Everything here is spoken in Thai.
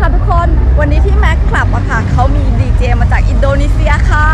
ค่ะทุกคน วันนี้ที่แม็กคลับอะค่ะเขามีดีเจมาจากอินโดนีเซียค่ะ